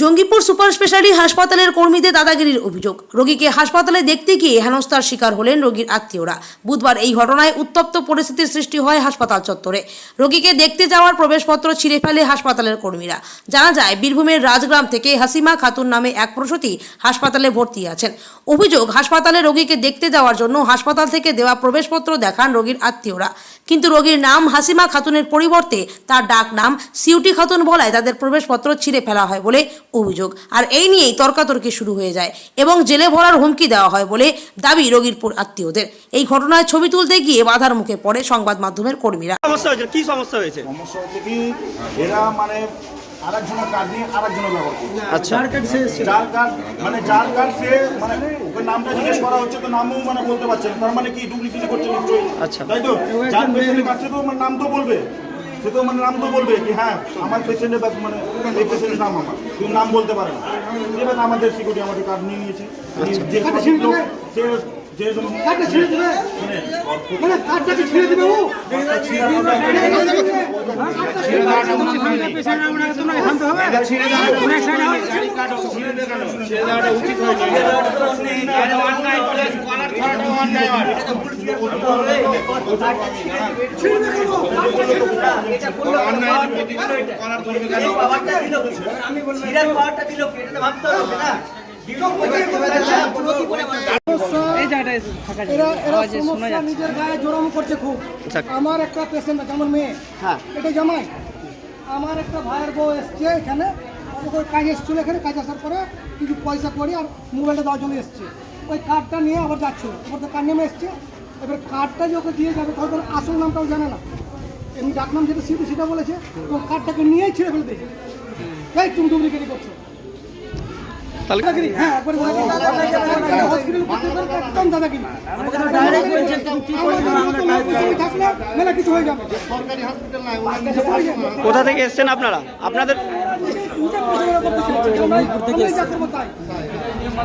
Jangipur super speciality হাসপাতালের কর্মীদের দাদাগিরির অভিযোগ। রোগীকে হাসপাতালে দেখতে গিয়ে হেনস্থার শিকার হলেন রোগীর আত্মীয়রা। বুধবার এই ঘটনায় উত্তপ্ত পরিস্থিতির সৃষ্টি হয় হাসপাতাল চত্বরে। রোগীকে দেখতে যাওয়ার প্রবেশপত্র ছিঁড়ে ফেলে হাসপাতালের কর্মীরা। জানা যায়, বীরভূমের রাজগ্রাম থেকে হাসিমা খাতুন নামে এক প্রসূতি হাসপাতালে ভর্তি আছেন। অভিযোগ, হাসপাতালে রোগীকে দেখতে যাওয়ার জন্য হাসপাতাল থেকে দেওয়া প্রবেশপত্র দেখান রোগীর আত্মীয়রা। কিন্তু রোগীর নাম হাসিমা খাতুনের পরিবর্তে তার ডাক নাম সিউটি খাতুন বলায় তাদের প্রবেশপত্র ছিঁড়ে ফেলা হয় বলে অভিযোগ। আর এই নিয়েই তর্কাতর্কি শুরু হয়ে যায় এবং জেলে ভরার হুমকি দেওয়া হয় বলে দাবি রোগীর আত্মীয়দের। এই ঘটনায় ছবি তুলতে গিয়ে বাধার মুখে পড়ে সংবাদ মাধ্যমের কর্মীরা। সমস্যা হয়েছে? কি সমস্যা হয়েছে? সমস্যা হচ্ছে কি এরা মানে আরেকজনের কার্ড নিয়ে আরেকজনের ব্যবহার করছে। আচ্ছা। যার কার্ড মানে যার কার্ড সে মানে ওকে নামটা জিজ্ঞেস করা হচ্ছে তো নামও মানে বলতে পারছে তার মানে কি ডুপ্লিসিটি করছে নিশ্চয়ই। আচ্ছা। তাই তো? যার কাছে তো মানে নাম তো বলবে। সে তো মানে নাম তো বলবে কি হ্যাঁ আমার পেশেন্টের মানে এই পেশেন্টের নাম আমার। কিন্তু নাম বলতে পারে না। এবার আমাদের সিকিউরিটি আমাদের কার্ড নিয়ে নিয়েছে। যে সঠিক লোক, সে যে কার্ডটা ছিঁড়ে আমার একটা পেশেন্ট আছে আমার মেয়ে এটা জামাই আমার একটা ভাইয়ের বউ এসছে এখানে কাজ এসেছিল এখানে কাজ আসার পরে কিছু পয়সা করি আর মোবাইলটা দেওয়ার জন্য এসছে ওই কার্ডটা নিয়ে আবার যাচ্ছিল ওর তো কার্ড নেমে এসছে। এবার কার্ডটা যে ওকে দিয়ে যাবে তখন আসল নামটাও জানে না। এমনি ডাক নাম যেটা সিটু সেটা বলেছে এবং কার্ডটাকে নিয়েই ছিঁড়ে ফেলে দিয়েছে। এই তুমি ডুপ্লিকেটি করছ। হ্যাঁ হয়ে কোথা থেকে এসেছেন আপনারা? আপনাদের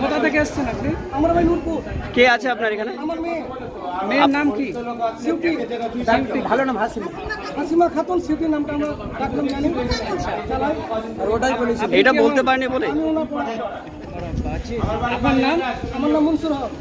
কোথা থেকে এসছেন আপনি? আমার ভাই নূরপুর। কে আছে আপনার এখানে? আমার মেয়ে। মেয়ের নাম কি? সিউটি ভালো নাম হাসিমা। হাসিমা খাতুন সিউটি নামটা আমরা রাখলাম জানি। আর ওটাই বলেছি এটা বলতে পারেনি বলে? আমার আপনার নাম? আমার নাম মনসুর হক।